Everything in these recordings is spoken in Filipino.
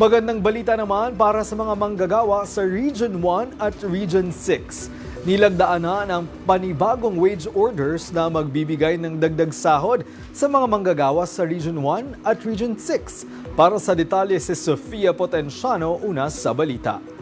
Magandang balita naman para sa mga manggagawa sa Region 1 at Region 6. Nilagdaan na ng panibagong wage orders na magbibigay ng dagdag sahod sa mga manggagawa sa Region 1 at Region 6. Para sa detalye si Sofia Potenciano una sa balita.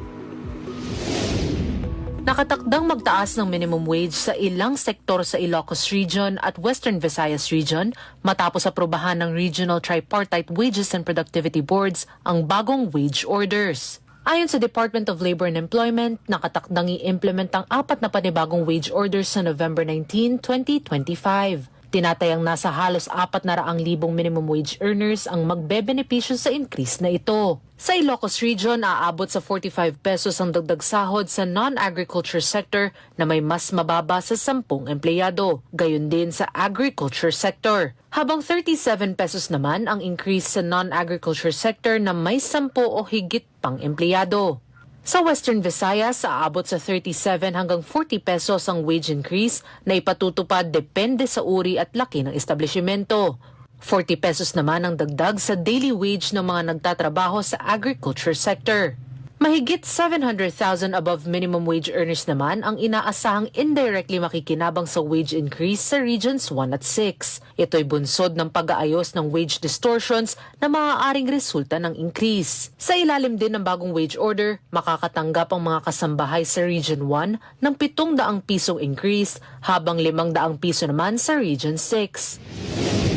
Nakatakdang magtaas ng minimum wage sa ilang sektor sa Ilocos Region at Western Visayas Region matapos aprobahan ng Regional Tripartite Wages and Productivity Boards ang bagong wage orders. Ayon sa Department of Labor and Employment, nakatakdang i-implement ang apat na panibagong wage orders sa November 19, 2025. Tinatayang nasa halos apat na raang libong minimum wage earners ang magbebenepisyo sa increase na ito. Sa Ilocos Region, aabot sa 45 pesos ang dagdag sahod sa non-agriculture sector na may mas mababa sa 10 empleyado. Gayon din sa agriculture sector. Habang 37 pesos naman ang increase sa non-agriculture sector na may 10 o higit pang empleyado. Sa Western Visayas, aabot sa 37 hanggang 40 pesos ang wage increase na ipatutupad depende sa uri at laki ng establishmento. 40 pesos naman ang dagdag sa daily wage ng mga nagtatrabaho sa agriculture sector. Mahigit 700,000 above minimum wage earners naman ang inaasahang indirectly makikinabang sa wage increase sa Regions 1 at 6. Ito'y bunsod ng pag-aayos ng wage distortions na maaaring resulta ng increase. Sa ilalim din ng bagong wage order, makakatanggap ang mga kasambahay sa Region 1 ng 700 pisong increase habang 500 piso naman sa Region 6.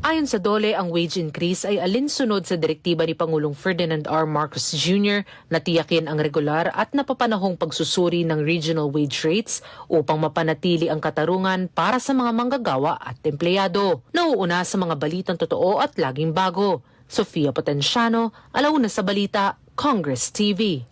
Ayon sa DOLE, ang wage increase ay alinsunod sa direktiba ni Pangulong Ferdinand R. Marcos Jr. na tiyakin ang regular at napapanahong pagsusuri ng regional wage rates upang mapanatili ang katarungan para sa mga manggagawa at empleyado. Nauuna sa mga balitang totoo at laging bago. Sofia Potenciano, alauna sa balita, Congress TV.